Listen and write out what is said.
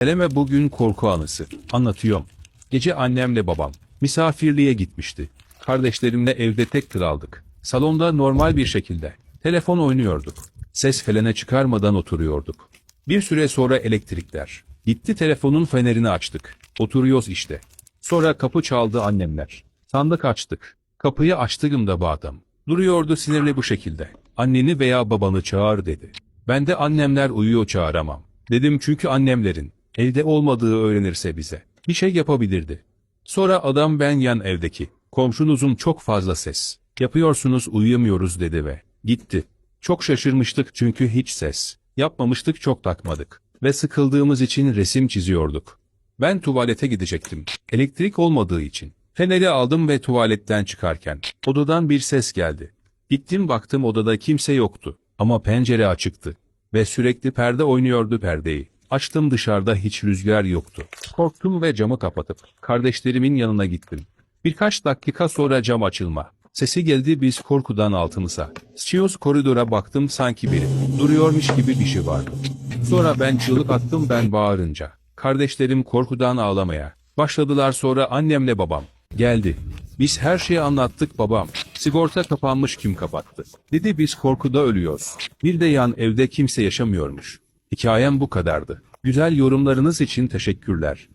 Eleme bugün korku anısı. Anlatıyorum. Gece annemle babam misafirliğe gitmişti. Kardeşlerimle evde tek kraldık. Salonda normal bir şekilde. Telefon oynuyorduk. Ses felene çıkarmadan oturuyorduk. Bir süre sonra elektrikler. Gitti telefonun fenerini açtık. Oturuyoruz işte. Sonra kapı çaldı annemler. Sandık açtık. Kapıyı açtığımda bu adam. Duruyordu sinirli bu şekilde. Anneni veya babanı çağır dedi. Ben de annemler uyuyor çağıramam. Dedim çünkü annemlerin evde olmadığı öğrenirse bize bir şey yapabilirdi. Sonra adam ben yan evdeki komşunuzun çok fazla ses yapıyorsunuz uyuyamıyoruz dedi ve gitti. Çok şaşırmıştık çünkü hiç ses yapmamıştık çok takmadık ve sıkıldığımız için resim çiziyorduk. Ben tuvalete gidecektim. Elektrik olmadığı için. Feneri aldım ve tuvaletten çıkarken odadan bir ses geldi. Gittim baktım odada kimse yoktu ama pencere açıktı ve sürekli perde oynuyordu perdeyi. Açtım dışarıda hiç rüzgar yoktu. Korktum ve camı kapatıp kardeşlerimin yanına gittim. Birkaç dakika sonra cam açılma. Sesi geldi biz korkudan altımıza. Sıçıyoruz koridora baktım sanki biri. Duruyormuş gibi bir şey vardı. Sonra ben çığlık attım ben bağırınca. Kardeşlerim korkudan ağlamaya. Başladılar sonra annemle babam. Geldi. Biz her şeyi anlattık babam. Sigorta kapanmış kim kapattı? Dedi biz korkuda ölüyoruz. Bir de yan evde kimse yaşamıyormuş. Hikayem bu kadardı. Güzel yorumlarınız için teşekkürler.